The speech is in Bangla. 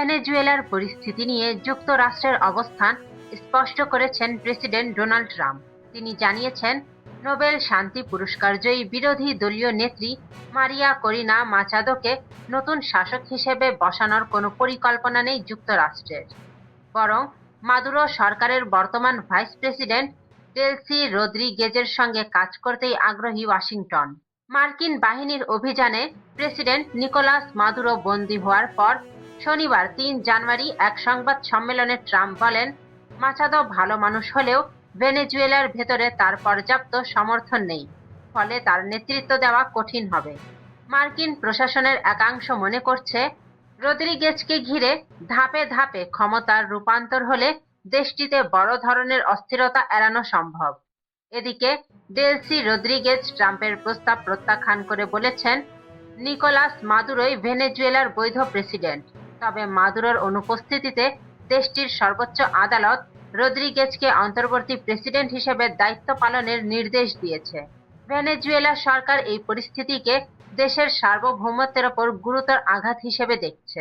ভেনেজুয়েলার পরিস্থিতি নিয়ে যুক্তরাষ্ট্রের অবস্থান স্পষ্ট করেছেন প্রেসিডেন্ট ডোনাল্ড ট্রাম্প। তিনি জানিয়েছেন, নোবেল শান্তি পুরস্কারজয়ী বিরোধী দলীয় নেত্রী মারিয়া করিনা মাচাদোকে নতুন শাসক হিসেবে বসানোর কোনো পরিকল্পনা নেই যুক্তরাষ্ট্রের। বরং মাদুরো সরকারের বর্তমান ভাইস প্রেসিডেন্ট ডেলসি রদ্রিগেজের সঙ্গে কাজ করতেই আগ্রহী ওয়াশিংটন। মার্কিন বাহিনীর অভিযানে প্রেসিডেন্ট নিকোলাস মাদুরো বন্দী হওয়ার পর শনিবার, তিন জানুয়ারি এক সংবাদ সম্মেলনে ট্রাম্প বলেন মাচাদো ভালো মানুষ হলেও ভেনেজুয়েলার ভেতরে তার পর্যাপ্ত সমর্থন নেই, ফলে তার নেতৃত্ব দেওয়া কঠিন হবে। মার্কিন প্রশাসনের একাংশ মনে করছে, রদ্রিগেজকে ঘিরে ধাপে ধাপে ক্ষমতার রূপান্তর হলে দেশটিতে বড় ধরনের অস্থিরতা এড়ানো সম্ভব। এদিকে, ডেলসি রদ্রিগেজ ট্রাম্পের প্রস্তাব প্রত্যাখ্যান করে বলেছেন, নিকোলাস মাদুরোই ভেনেজুয়েলার বৈধ প্রেসিডেন্ট। তবে মাদুরোর অনুপস্থিতিতে দেশটির সর্বোচ্চ আদালত রদ্রিগেজকে অন্তর্বর্তী প্রেসিডেন্ট হিসেবে দায়িত্ব পালনের নির্দেশ দিয়েছে। ভেনেজুয়েলা সরকার এই পরিস্থিতিকে দেশের সার্বভৌমত্বের ওপর গুরুতর আঘাত হিসেবে দেখছে।